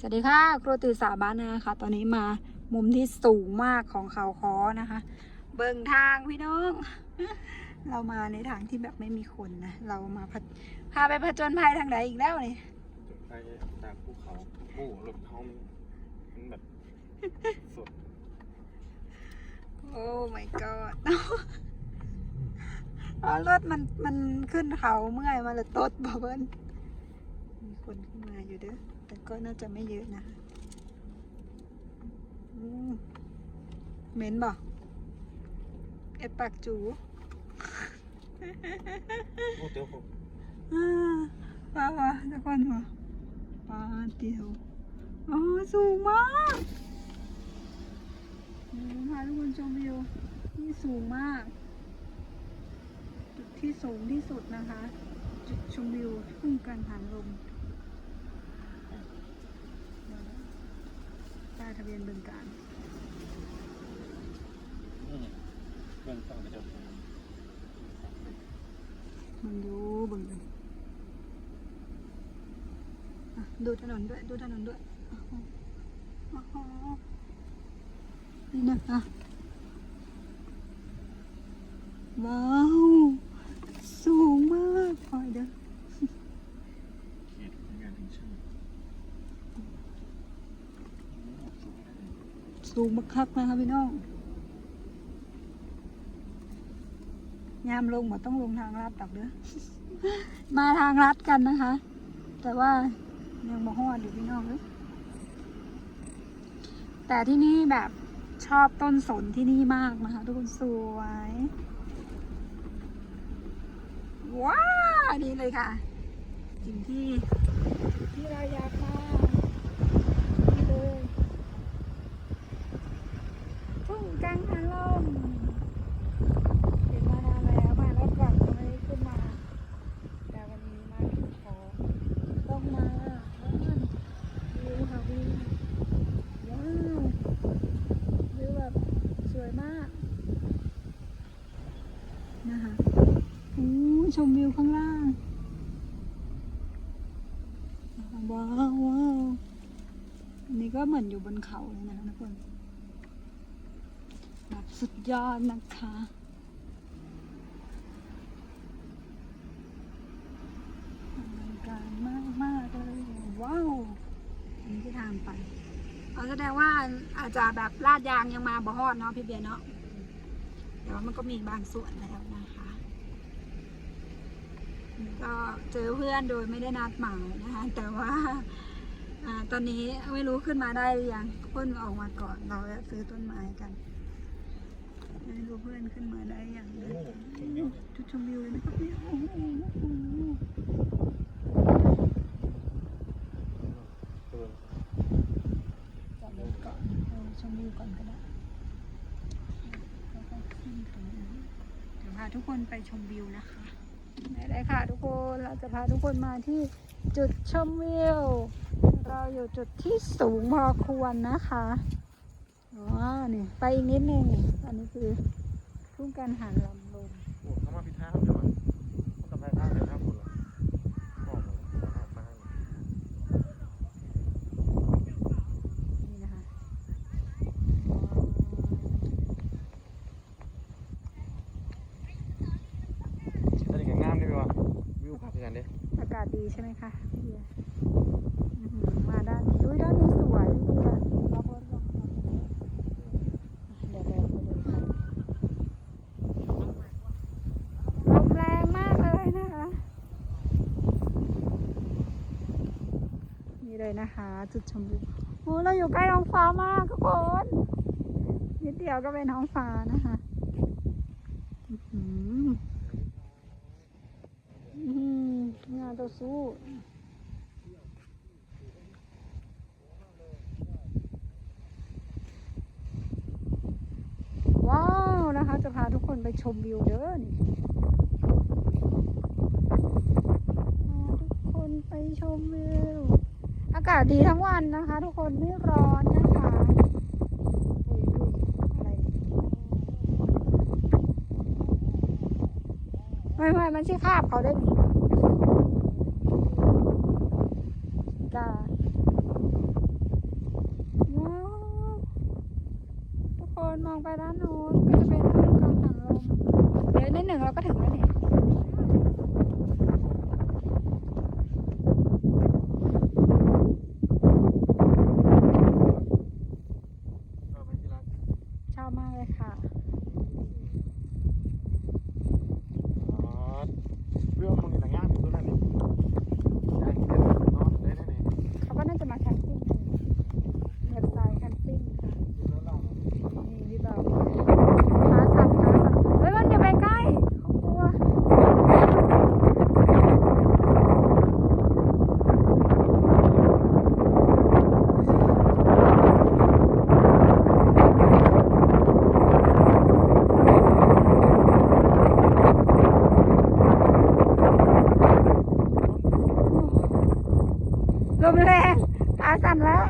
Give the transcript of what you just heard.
สวัสดีค่ะ ครูตื่นสาบ้านนาค่ะ ตอนนี้มามุมที่สูงมากของเขาคอนะคะ เบิ่งทางพี่น้อง เรามาในทางที่แบบไม่มีคนนะ เรามาพะพาไปผจญภัยทางไหนอีกแล้วนี่ไปตามภูเขาโอ้รถเขามันแบบสด โอ้ my god อ๋อรถมันมันขึ้นเขาเมื่อยมาเลยตดบอเบิ้ลมีคนขึ้นมาอยู่เด้อ แต่ก็น่าจะไม่เยอะนะคะอืมเหม็นบ่เอ็ดปากจูโอ้เดี๋ยวผมอ่าว้าวะทุกคนวะปาเดียวอ๋อสูงมากอืมพาทุกคนชมวิวที่สูงมาก จุดที่สูงที่สุดนะคะ จุดชมวิวทุ่งกันหันลม ป้ายทะเบียนบึงการนี่เครื่องส่องกระจก มันดูบึงอะดูถนนด้วย ดูถนนด้วยอ๋ออ๋อนี่นะคะ ว้าว สูงมากคอยเด้อ เขตงานถึงชื่อสูงเลย สูงบักคักนะคะพี่น้องยามลงหมดต้องลงทางลาดตักเด้อมาทางลัดกันนะคะ แต่ว่ายังมาฮอดอยู่พี่น้องเลยแต่ที่นี่แบบชอบต้นสนที่นี่มากนะคะทุกคนสวย ว้าวนี่เลยค่ะ สิ่งที่ที่เราอยากมานี่เลยทุ่งกังหันลมเห็นมานานแล้วมารอบก่อนก็ไม่ได้ขึ้นมา แต่วันนี้มาถึงขอต้องมาแล้วมันวิวค่ะวิวว้าววิวแบบสวยมากนะคะอู้ ชมวิวข้างล่าง ว้าวว้าวอันนี้ก็เหมือนอยู่บนเขาเลยนะทุกคนแบบสุดยอดนะคะการมากมากเลย ว้าวอันนี้คือทางไปเอาแสดงว่าอาจจะแบบลาดยางยังมาบ่ฮอดเนาะพี่เบียร์เนาะแต่ว่ามันก็มีบางส่วนแล้วนะคะ ก็เจอเพื่อนโดยไม่ได้นัดหมายนะคะแต่ว่าอตอนนี้ไม่รู้ขึ้นมาได้หรือยังเพื่อนออกมาก่อนเราซื้อต้นไม้กันไม่รู้เพื่อนขึ้นมาได้อย่างไรจุดชมวิวเลยนะครับเนี่ยโอ้โหโอ้โหเดินจอดรถก่อนเออชมวิวก่อนก็ได้แล้วก็ขึ้นถึงเดี๋ยวพาทุกคนไปชมวิวนะคะ ได้เลยค่ะทุกคนเราจะพาทุกคนมาที่จุดชมวิว เราอยู่จุดที่สูงพอควรนะคะอ๋อนี่ไปอีกนิดนึงอันนี้คือทุ่งการหันลำลมโอ้เข้ามาพิท้าเดี๋ยวมันต้องกลับไปทางเดินทางคนละออกมาทางมา นี่นะคะ อันนี้ก็งามได้ไหมวะ วิวพักกันดิอากาศดีใช่ไหมคะพี่เบียอื้อหือมาด้านนี้อุ้ยด้านนี้สวยพี่เบียล็อกรถลงเดี๋ยวเราไปดูค่ะลมแรงมากเลยนะคะ นี่เลยนะคะ จุดชมวิวโอ้เราอยู่ใกล้ท้องฟ้ามากทุกคนนิดเดียวก็เป็นท้องฟ้านะคะอื้อหืออื้อหืองาตัวสู้ว้าวนะคะ จะพาทุกคนไปชมวิวเด้อนี่พาทุกคนไปชมวิว อากาศดีทั้งวันนะคะ ทุกคนไม่ร้อนนะคะไม่ไม่มันใช่คาบเขาได้หนิ กาว้าวทุกคนมองไปด้านโน้นก็จะเป็นทุ่งกลางหังลมเดี๋ยวนหนึ่งเราก็ถึงแล้วเนี่ยชอบมากเลยค่ะ ลมแรงขาสั่นแล้ว